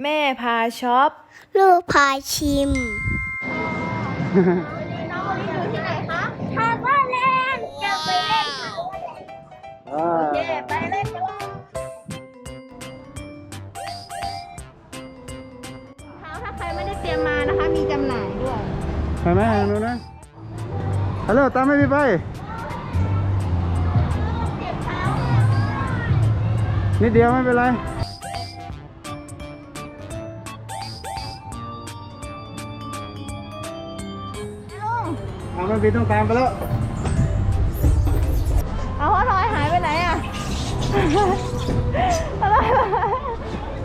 แม่พาช็อป ลูกพาชิม น้องวันนี้อยู่ที่ไหนคะทาบ้านแลนด์จะไปเล่นค่ะโอเคไปเล่นกันเลยเท้าถ้าใครไม่ได้เตรียมมานะคะ มีจำหน่ายด้วยไปไหมดูนะฮัลโหลตามไม่มีไปนิดเดียวไม่เป็นไร เอาไม่บินต้องตามไปแล้ว เอาพ่อทอยหายไปไหนอะอะไร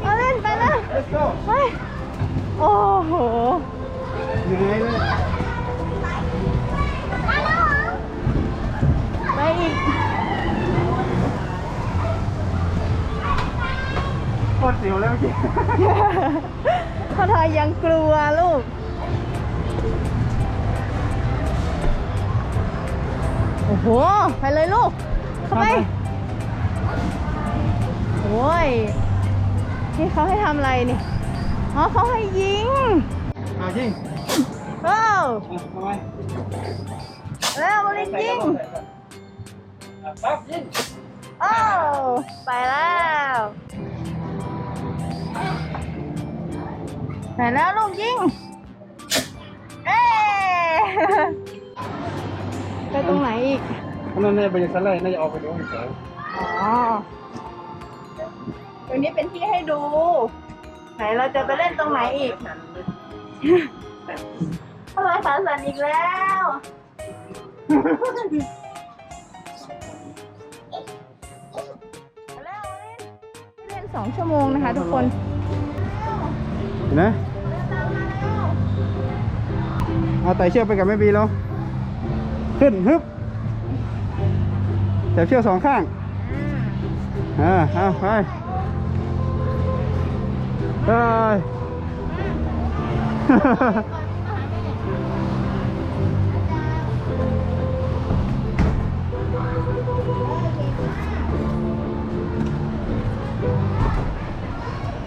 เอาเล่นไปแล้ว Let's go ไปโอ้โหเหนื่อยเลยไปอีกโคตรเสียวเลยเมื่อกี้ พ่อทอยยังกลัวลูก หไปเลยลูก เข้าไป โอ้ย นี่เขาให้ทำอะไรนี่ อ๋อเขาให้ยิงเอาจริงโอ้เอาทำไมแล้วบริงยิงปั๊บยิงโอ้ไปแล้วไปแล้วลูกยิง เอ้ไป ตรงไหนอีกนั่นน่าจะเป็นสไลด์น่าจะออกไปดูอีกแล้วอ๋อ ตรงนี้เป็นที่ให้ดู ไหนเราจะไปเล่นตรงไหนอีกทำไมขาสั่นอีกแล้วเร็วเล่นเล่นสองชั่วโมงนะคะทุกคนเห็นไหมเอาไต่เชือกไปกับแม่บีแล้ว ขึ้นฮึบจับเชือกสองข้างอ่าเอาไปไป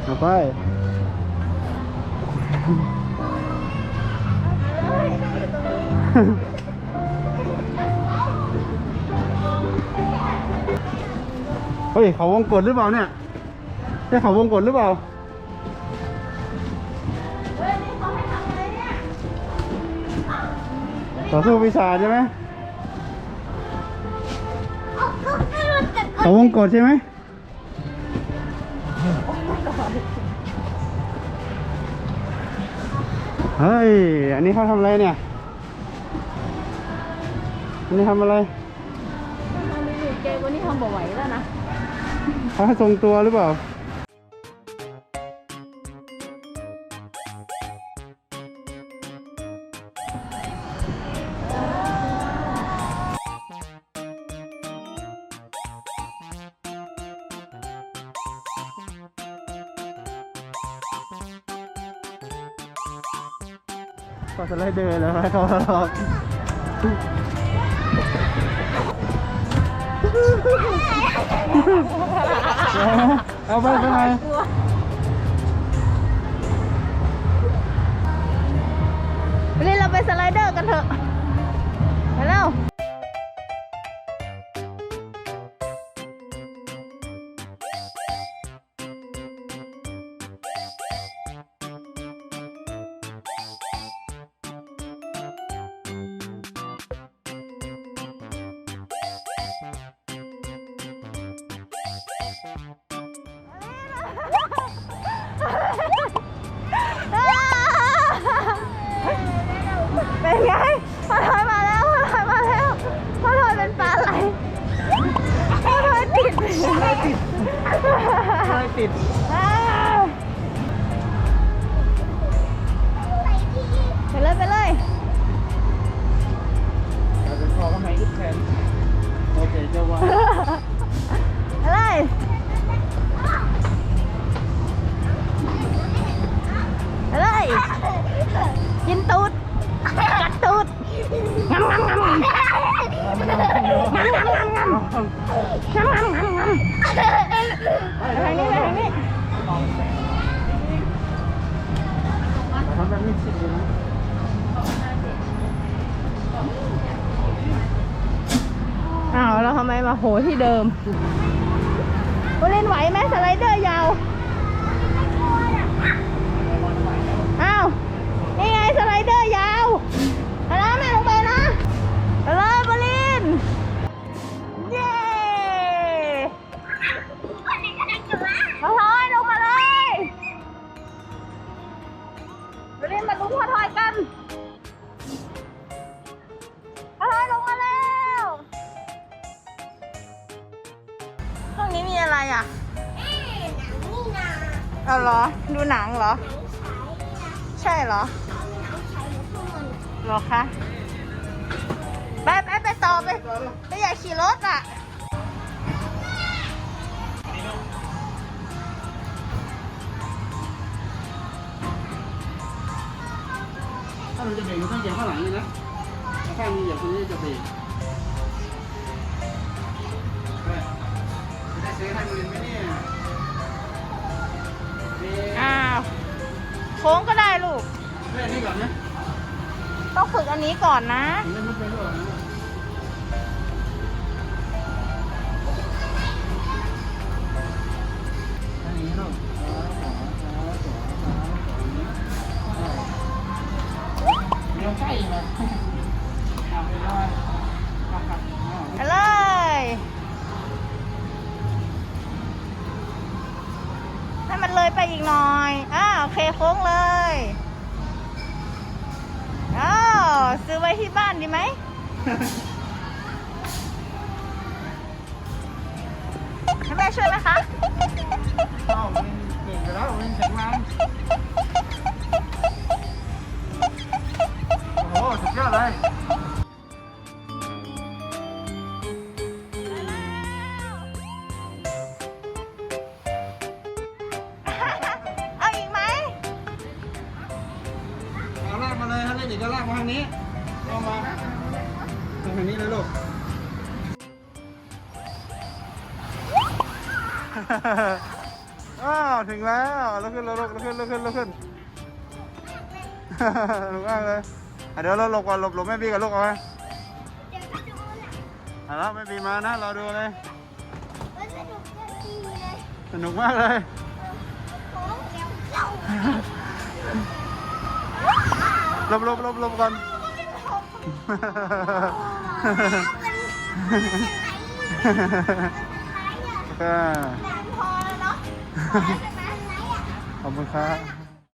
เอาไป เฮ้ยเขาวงกดหรือเปล่าเนี่ยใช่เขาวงกดหรือเปล่าต่อสู้ปีศาใช่ไหมเขาวงกดใช่ไหมเฮ้ย อันนี้เขาทำอะไรเนี่ย อันนี้ทำอะไรเกวันนี้ทำบ่ไหวแล้วนะ เขาทรงตัวหรือเปล่าก็สไล่เดอร์แล้วเขาหรอก เอาไปไปไหนไปเล่นเราไปสไลเดอร์กันเถอะ กินตูดกัดตูดงำงำงำงำงำงำงำงำงำงำงำไปทางนี้ไปทางนี้อ้าวแล้วทำไมมาโหที่เดิมเล่นไหวไหมสไลเดอร์ยาว บอลินมาลุ้นพอทอยกันพอทอยลงมาแล้วห้องนี้มีอะไรอะเอาเหรอ ดูหนังเหรอ ใช่เหรอเหรอคะ ไปไปไปต่อไปไปอยากขี่รถอะ ถ้าเราจะเบรกมันต้องเหยียบข้างหลังนี่นะถ้าข้างนี้เหยียบตรงนี้จะเบรกจะได้เซฟให้มันเลยไหมเนี่ยเบรกอ้าวโค้งก็ได้ลูกเล่นนี่ก่อนนะต้องฝึกอันนี้ก่อนนะ เล่นไม่เป็นหรอกนะ เคโค้งเลยอ้าวซื้อไว้ที่บ้านดีไหมให้แม่ช่วยไหมคะ เอาเล่นเก่งไปแล้วเล่นแข็งแรง มาเลยถ้าเล่นอีกก็ลากมาทางนี้เอามาทางนี้เลยลูกอ้าวถึงแล้วลุกขึ้นลุกลุกขึ้นลุกขึ้นลุกขึ้นลุกมากเลยอะเดี๋ยวเราหลบก่อนหลบหลบแม่บีกับลูกเอาไว้เอาแล้วแม่บีมานะเราดูเลยสนุกมากเลยห ลบลบลบลบก่อนก็ขอบคุณครับ